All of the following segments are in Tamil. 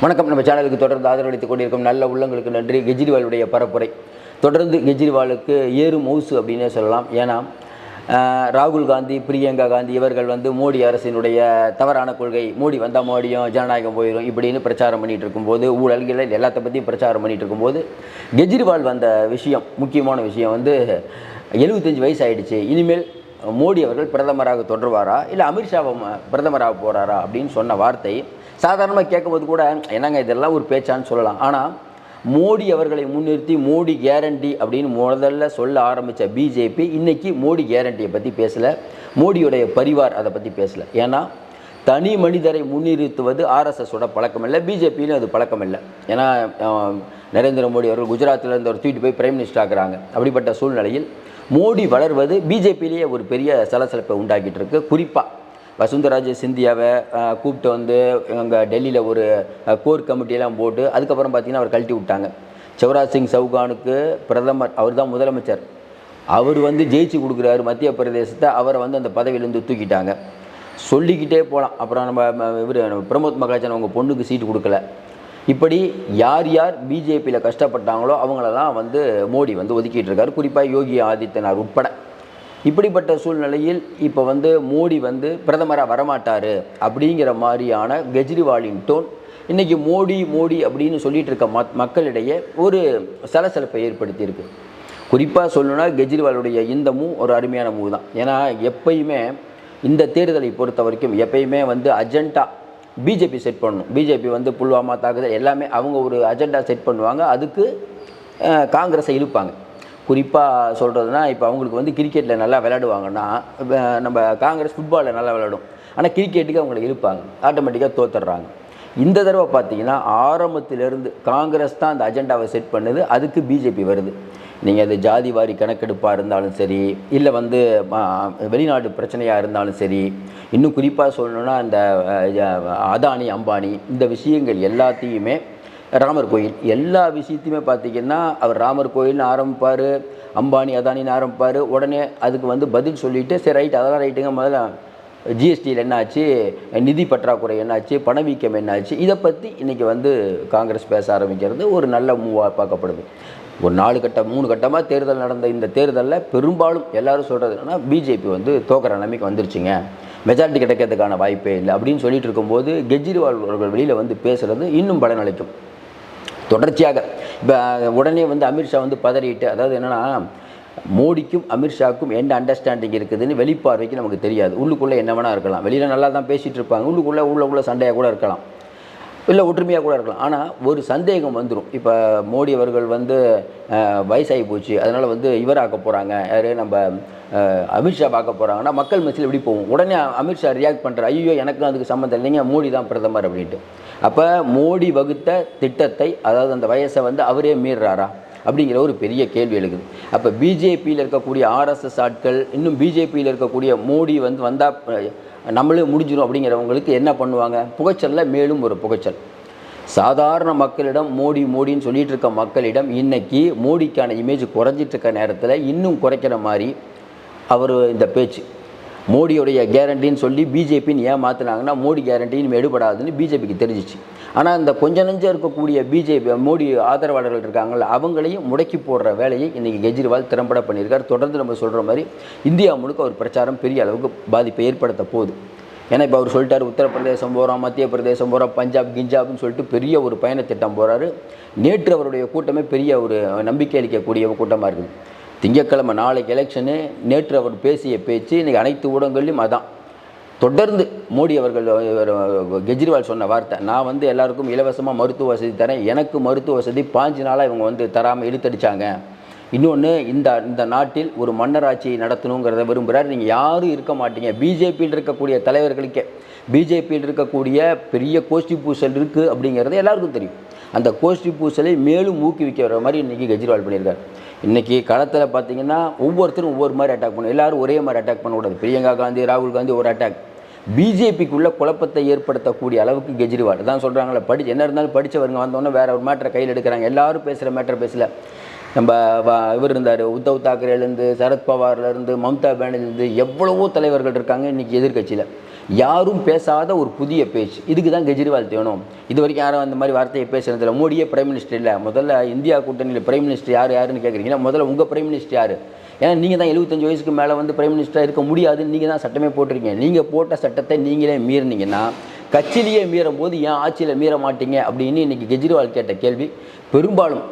வணக்கம். நம்ம சேனலுக்கு தொடர்ந்து ஆதரவளித்துக் கொண்டிருக்கும் நல்ல உள்ளங்களுக்கு நன்றி. கெஜ்ரிவாலுடைய பரப்புரை. தொடர்ந்து கெஜ்ரிவாலுக்கு ஏறு மவுசு அப்படின்னே சொல்லலாம். ஏன்னா ராகுல் காந்தி பிரியங்கா காந்தி இவர்கள் வந்து மோடி அரசினுடைய தவறான கொள்கை. மோடி வந்தால் மோடியும் ஜனநாயகம் போயிடும் இப்படின்னு பிரச்சாரம் பண்ணிட்டு இருக்கும்போது ஊழல்கள் எல்லாத்த பற்றியும் பிரச்சாரம் பண்ணிட்டு இருக்கும்போது கெஜ்ரிவால் வந்த விஷயம் முக்கியமான விஷயம் வந்து எழுபத்தஞ்சு வயசு ஆகிடுச்சு இனிமேல் மோடி அவர்கள் பிரதமராக தொடர்வாரா? இல்லை அமித்ஷாவை ம- பிரதமராக போகிறாரா அப்படின்னு சொன்ன வார்த்தை சாதாரணமாக கேட்கும்போது கூட என்னங்க இதெல்லாம் ஒரு பேச்சான்னு சொல்லலாம். ஆனால் மோடி அவர்களை முன்னிறுத்தி மோடி கேரண்டி அப்படின்னு முதல்ல சொல்ல ஆரம்பித்த பிஜேபி இன்றைக்கி மோடி கேரண்டியை பற்றி பேசலை. மோடியுடைய பரிவார் அதை பற்றி பேசலை. ஏன்னா தனி மனிதரை முன்னிறுத்துவது ஆர்எஸ்எஸோட பழக்கம் இல்லை பிஜேபியிலும் அது பழக்கம் இல்லை ஏன்னா நரேந்திர மோடி அவர்கள் குஜராத்தில் இருந்து ஒரு தூக்கிட்டு போய் பிரைம் மினிஸ்டர் ஆக்குறாங்க. அப்படிப்பட்ட சூழ்நிலையில் மோடி வளர்வது பிஜேபியிலேயே ஒரு பெரிய சலசலப்பை உண்டாக்கிட்டு இருக்கு குறிப்பாக வசுந்தராஜ சிந்தியாவை கூப்பிட்டு வந்து அங்கே டெல்லியில் ஒரு கோர் கமிட்டியெல்லாம் போட்டு அதுக்கப்புறம் பார்த்தீங்கன்னா அவர் கழட்டி விட்டாங்க. சிவராஜ் சிங் சவுகானுக்கு பிரதமர் அவர் தான் முதலமைச்சர். அவர் வந்து ஜெயிச்சு கொடுக்குறாரு மத்திய பிரதேசத்தை அவரை வந்து அந்த பதவியிலேருந்து தூக்கிட்டாங்க. சொல்லிக்கிட்டே போகலாம் அப்புறம் நம்ம இவர் பிரமோத் மகாஜன் அவங்க பொண்ணுக்கு சீட்டு கொடுக்கல. இப்படி யார் யார் பிஜேபியில் கஷ்டப்பட்டாங்களோ அவங்களெல்லாம் வந்து மோடி வந்து ஒதுக்கிட்டு இருக்காரு. குறிப்பாக யோகி ஆதித்யநாத் உட்பட. இப்படிப்பட்ட சூழ்நிலையில் இப்போ வந்து மோடி வந்து பிரதமராக வரமாட்டார் அப்படிங்கிற மாதிரியான கெஜ்ரிவாலின் டோன் இன்றைக்கி மோடி மோடி அப்படின்னு சொல்லிட்டு இருக்க மக் மக்களிடையே ஒரு சலசலப்பை ஏற்படுத்தியிருக்கு. குறிப்பாக சொல்லணுன்னா கெஜ்ரிவாலுடைய இந்த மூவ் ஒரு அருமையான மூவ் தான். ஏன்னா எப்பயுமே இந்த தேர்தலை பொறுத்த வரைக்கும் எப்பயுமே வந்து அஜெண்டா பிஜேபி செட் பண்ணணும். பிஜேபி வந்து புல்வாமா தாக்குதல் எல்லாமே அவங்க ஒரு அஜெண்டா செட் பண்ணுவாங்க. அதுக்கு காங்கிரஸை இழுப்பாங்க. குறிப்பாக சொல்கிறதுனா இப்போ அவங்களுக்கு வந்து கிரிக்கெட்டில் நல்லா விளையாடுவாங்கன்னா நம்ம காங்கிரஸ் ஃபுட்பாலில் நல்லா விளையாடும். ஆனால் கிரிக்கெட்டுக்கு அவங்களை இழுப்பாங்க. ஆட்டோமேட்டிக்காக தோத்துடுறாங்க. இந்த தடவை பார்த்தீங்கன்னா ஆரம்பத்திலிருந்து காங்கிரஸ் தான் அந்த அஜெண்டாவை செட் பண்ணுது அதுக்கு பிஜேபி வருது. நீங்கள் அது ஜாதி வாரி கணக்கெடுப்பாக இருந்தாலும் சரி இல்லை வந்து வெளிநாட்டு பிரச்சனையாக இருந்தாலும் சரி இன்னும் குறிப்பாக சொல்லணும்னா இந்த அதானி அம்பானி இந்த விஷயங்கள் எல்லாத்தையுமே ராமர் கோயில் எல்லா விஷயத்தையுமே பார்த்தீங்கன்னா அவர் ராமர் கோயில்னு ஆரம்பிப்பார் அம்பானி அதானின்னு ஆரம்பிப்பார் உடனே அதுக்கு வந்து பதில் சொல்லிவிட்டு சரி ரைட் அதெல்லாம் ரைட்டுங்க முதல்ல ஜிஎஸ்டியில் என்னாச்சு? நிதி பற்றாக்குறை என்னாச்சு? பணவீக்கம் என்னாச்சு? இதை பற்றி இன்றைக்கி வந்து காங்கிரஸ் பேச ஆரம்பிக்கிறது ஒரு நல்ல மூவாக பார்க்கப்படுது. ஒரு நாலு கட்டம் மூணு கட்டமாக தேர்தல் நடந்த இந்த தேர்தலில் பெரும்பாலும் எல்லாரும் சொல்கிறது என்னன்னா பிஜேபி வந்து தோக்கிற நிலைமைக்கு வந்துருச்சுங்க. மெஜாரிட்டி கிடைக்கிறதுக்கான வாய்ப்பே இல்லை. அப்படின்னு சொல்லிட்டு இருக்கும்போது கெஜ்ரிவால் அவர்கள் வெளியில் வந்து பேசுகிறது இன்னும் பலனளிக்கும். தொடர்ச்சியாக இப்போ உடனே வந்து அமித்ஷா வந்து பதறிட்டு அதாவது என்னென்னா மோடிக்கும் அமித்ஷாக்கும் என்ன அண்டர்ஸ்டாண்டிங் இருக்குதுன்னு வெளிப்பார்வைக்கு நமக்கு தெரியாது. உள்ளுக்குள்ளே என்ன வேணால் இருக்கலாம். வெளியில் நல்லா தான் பேசிகிட்டு இருப்பாங்க. உள்ளுக்குள்ளே உள்ளுக்குள்ளே சண்டையாக கூட இருக்கலாம். இல்லை ஒற்றுமையாக கூட இருக்கலாம். ஆனால் ஒரு சந்தேகம் வந்துடும் இப்போ மோடி அவர்கள் வந்து வயசாகி போச்சு. அதனால் வந்து இவர் ஆக்க போகிறாங்க யார்? நம்ம அமித்ஷா பார்க்க போகிறாங்கன்னா மக்கள் மத்தியில் எப்படி போகும்? உடனே அமித்ஷா ரியாக்ட் பண்ணுற ஐயோ எனக்கும் அதுக்கு சம்மந்தம் இல்லைங்க. மோடி தான் பிரதமர் அப்படின்ட்டு. அப்போ மோடி வகுத்த திட்டத்தை அதாவது அந்த வயசை வந்து அவரே மீறுறாரா? அப்படிங்கிற ஒரு பெரிய கேள்வி எழுகுது. அப்போ பிஜேபியில் இருக்கக்கூடிய ஆர்எஸ்எஸ் ஆட்கள் இன்னும் பிஜேபியில் இருக்கக்கூடிய மோடி வந்து வந்தால் நம்மளே முடிஞ்சிடும் அப்படிங்கிறவங்களுக்கு என்ன பண்ணுவாங்க? புகைச்சலில் மேலும் ஒரு புகைச்சல். சாதாரண மக்களிடம் மோடி மோடின்னு சொல்லிட்டு இருக்க மக்களிடம் இன்னைக்கு மோடிக்கான இமேஜ் குறைஞ்சிட்டு இருக்க நேரத்தில் இன்னும் குறைக்கிற மாதிரி அவர் இந்த பேச்சு. மோடியுடைய கேரண்டின்னு சொல்லி பிஜேபின்னு ஏன் மாற்றினாங்கன்னா மோடி கேரண்டின்னு எடுபடாதுன்னு பிஜேபிக்கு தெரிஞ்சிச்சு. ஆனால் இந்த கொஞ்ச நெஞ்சம் இருக்கக்கூடிய பிஜேபி மோடி ஆதரவாளர்கள் இருக்காங்கல்ல அவங்களையும் முடக்கி போடுற வேலையை இன்றைக்கி கெஜ்ரிவால் திறம்பட பண்ணியிருக்கார். தொடர்ந்து நம்ம சொல்கிற மாதிரி இந்தியா முழுக்க ஒரு பிரச்சாரம் பெரிய அளவுக்கு பாதிப்பை ஏற்படுத்த போகுது. ஏன்னா இப்போ அவர் சொல்லிட்டார் உத்தரப்பிரதேசம் போகிறோம் மத்திய பிரதேசம் போகிறோம் பஞ்சாப் கிஞ்சாப்னு சொல்லிட்டு பெரிய ஒரு பயணத்திட்டம் போகிறாரு நேற்று அவருடைய கூட்டமே பெரிய ஒரு நம்பிக்கை அளிக்கக்கூடிய கூட்டமாக இருக்குது. திங்கக்கிழமை நாளைக்கு எலெக்ஷனு நேற்று அவர் பேசிய பேச்சு இன்றைக்கி அனைத்து ஊடகங்கள்லையும் அதான். தொடர்ந்து மோடி அவர்கள் கெஜ்ரிவால் சொன்ன வார்த்தை நான் வந்து எல்லாருக்கும் இலவசமாக மருத்துவ வசதி தரேன். எனக்கு மருத்துவ வசதி பாஞ்சு நாளாக இவங்க வந்து தராமல் இழுத்தடிச்சாங்க. இன்னொன்று இந்த இந்த நாட்டில் ஒரு மன்னராட்சியை நடத்தணுங்கிறத விரும்புகிறார் நீங்கள் யாரும் இருக்க மாட்டீங்க. பிஜேபியில் இருக்கக்கூடிய தலைவர்களுக்கே பிஜேபியில் இருக்கக்கூடிய பெரிய கோஷ்டி பூசல் இருக்குது அப்படிங்கிறது எல்லாருக்கும் தெரியும். அந்த கோஷ்டி பூசலை மேலும் ஊக்குவிக்க வர மாதிரி இன்றைக்கி கெஜ்ரிவால் பண்ணியிருக்காரு. இன்றைக்கி களத்தில் பார்த்தீங்கன்னா ஒவ்வொருத்தரும் ஒவ்வொரு மாதிரி அட்டாக் பண்ணும் எல்லாரும் ஒரே மாதிரி அட்டாக் பண்ணக்கூடாது. பிரியங்கா காந்தி ராகுல் காந்தி ஒரு அட்டாக் பிஜேபிக்குள்ள குழப்பத்தை ஏற்படுத்தக்கூடிய அளவுக்கு கெஜ்ரிவால் தான் சொல்கிறாங்களே படிச்சு என்ன இருந்தாலும் படித்தவருங்க வந்தோன்னே வேற ஒரு மேட்டரை கையில் எடுக்கிறாங்க. எல்லாரும் பேசுகிற மேட்டரை பேசல. நம்ம வ- இவர் இருந்தார் உத்தவ் தாக்கரேலேருந்து சரத்பவார்லேருந்து மம்தா பானர்ஜிலேருந்து எவ்வளவோ தலைவர்கள் இருக்காங்க இன்றைக்கி எதிர்க்கட்சியில். யாரும் பேசாத ஒரு புதிய பேச்சு. இதுக்கு தான் கெஜ்ரிவால் தேணும் இது வரைக்கும் யாரும் அந்த மாதிரி வார்த்தையை பேசுனதில்ல. மோடியே பிரைம் மினிஸ்டர் இல்லை. முதல்ல இந்தியா கூட்டணியில் பிரைம் மினிஸ்டர் யார் யாருன்னு கேட்குறீங்களா? முதல்ல உங்கள் பிரைம் மினிஸ்டர் யார்? ஏன்னா நீங்கள் தான் எழுபத்தஞ்சு வயசுக்கு மேலே வந்து பிரைம் மினிஸ்டராக இருக்க முடியாதுன்னு நீங்கள் தான் சட்டமே போட்டிருக்கீங்க. நீங்கள் போட்ட சட்டத்தை நீங்களே மீறினீங்கன்னா கட்சியிலேயே மீறும் போது ஏன் ஆட்சியில் மீற மாட்டீங்க அப்படின்னு இன்றைக்கி கெஜ்ரிவால் கேட்ட கேள்வி பெரும்பாலும்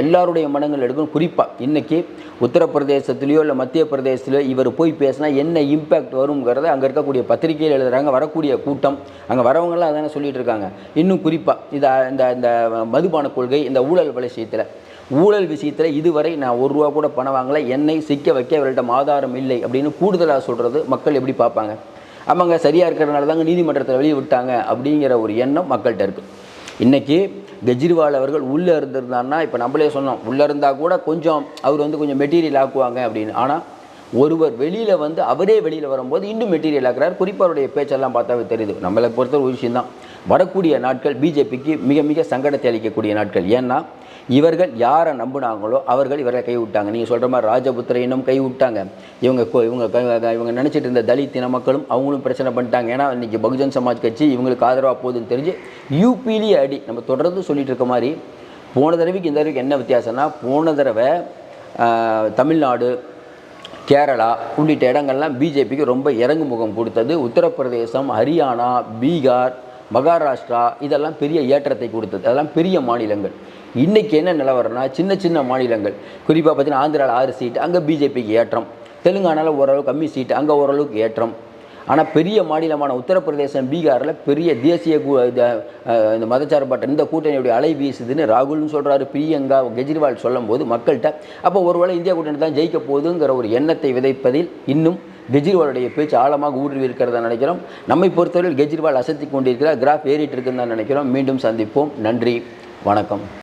எல்லாருடைய மனங்கள் எடுக்கும். குறிப்பாக இன்றைக்கி உத்தரப்பிரதேசத்துலேயோ இல்லை மத்திய பிரதேசத்துலையோ இவர் போய் பேசினா என்ன இம்பேக்ட் வருங்கிறத அங்கே இருக்கக்கூடிய பத்திரிகையில் எழுதுகிறாங்க வரக்கூடிய கூட்டம் அங்கே வரவங்களாம் அதானே சொல்லிகிட்டு இருக்காங்க. இன்னும் குறிப்பாக இந்த இந்த இந்த மதுபான கொள்கை இந்த ஊழல் விஷயத்தில். ஊழல் விஷயத்தில் இதுவரை நான் ஒரு ரூபா கூட பணம் வாங்கலை. என்னை சிக்க வைக்க இவர்களிடம் ஆதாரம் இல்லை அப்படின்னு கூடுதலாக சொல்கிறது மக்கள் எப்படி பார்ப்பாங்க? ஆமாங்க சரியாக இருக்கிறனால தாங்க நீதிமன்றத்தில் வெளியே விட்டாங்க அப்படிங்கிற ஒரு எண்ணம் மக்கள்கிட்ட இருக்குது இன்றைக்கி கெஜ்ரிவால் அவர்கள் உள்ளே இருந்திருந்தாருன்னா இப்போ நம்மளே சொன்னோம் உள்ளே இருந்தால் கூட கொஞ்சம் அவர் வந்து கொஞ்சம் மெட்டீரியல் ஆக்குவாங்க அப்படின்னு. ஆனால் ஒருவர் வெளியில் வந்து அவரே வெளியில் வரும்போது இன்னும் மெட்டீரியல் ஆக்குறார். குறிப்பாக அவருடைய பேச்செல்லாம் பார்த்தாவே தெரியுது. நம்மளை பொறுத்த ஒரு விஷயம்தான். வரக்கூடிய நாட்கள் பிஜேபிக்கு மிக மிக சங்கடத்தை அளிக்கக்கூடிய நாட்கள். ஏன்னா இவர்கள் யாரை நம்பினாங்களோ அவர்கள் இவரை கைவிட்டாங்க. நீங்கள் சொல்கிற மாதிரி ராஜபுத்திர இனம் கைவிட்டாங்க. இவங்க இவங்க இவங்க நினச்சிட்டு இருந்த தலித் இன மக்களும் அவங்களும் பிரச்சனை பண்ணிட்டாங்க. ஏன்னா இன்றைக்கி பகுஜன் சமாஜ் கட்சி இவங்களுக்கு ஆதரவாக போகுதுன்னு தெரிஞ்சு யூபிலேயே அடி. நம்ம தொடர்ந்து சொல்லிட்டு இருக்க மாதிரி போன தடவைக்கு இந்த தடவைக்கு என்ன வித்தியாசம்னா போன தடவை தமிழ்நாடு கேரளா உள்ளிட்ட இடங்கள்லாம் பிஜேபிக்கு ரொம்ப இறங்கு முகம் கொடுத்தது. உத்தரப்பிரதேசம் ஹரியானா பீகார் மகாராஷ்டிரா இதெல்லாம் பெரிய ஏற்றத்தை கொடுத்தது. அதெல்லாம் பெரிய மாநிலங்கள். இன்றைக்கி என்ன நிலவரம்னா சின்ன சின்ன மாநிலங்கள். குறிப்பாக பார்த்தீங்கன்னா ஆந்திராவில் ஆறு சீட்டு அங்கே பிஜேபிக்கு ஏற்றம். தெலுங்கானாவில் ஓரளவு கம்மி சீட்டு அங்கே ஓரளவுக்கு ஏற்றம். ஆனால் பெரிய மாநிலமான உத்தரப்பிரதேசம் பீகாரில் பெரிய தேசிய கூ- இந்த, இந்த மதச்சார்பற்ற இந்த கூட்டணியுடைய அலை வீசுதுன்னு ராகுல்னு சொல்கிறாரு பிரியங்கா கெஜ்ரிவால் சொல்லும்போது மக்கள்கிட்ட அப்போ ஒருவேளை இந்தியா கூட்டணி தான் ஜெயிக்க போகுதுங்கிற ஒரு எண்ணத்தை விதைப்பதில் இன்னும் கெஜ்ரிவாலுடைய பேச்சு ஆழமாக ஊடுருவி இருக்கிறதா நினைக்கிறோம். நம்மை பொறுத்தவரையில் கெஜ்ரிவால் அசத்தி கொண்டிருக்கிறார் கிராஃப் ஏறிட்டு இருக்குன்னு தான் நினைக்கிறோம். மீண்டும் சந்திப்போம். நன்றி. வணக்கம்.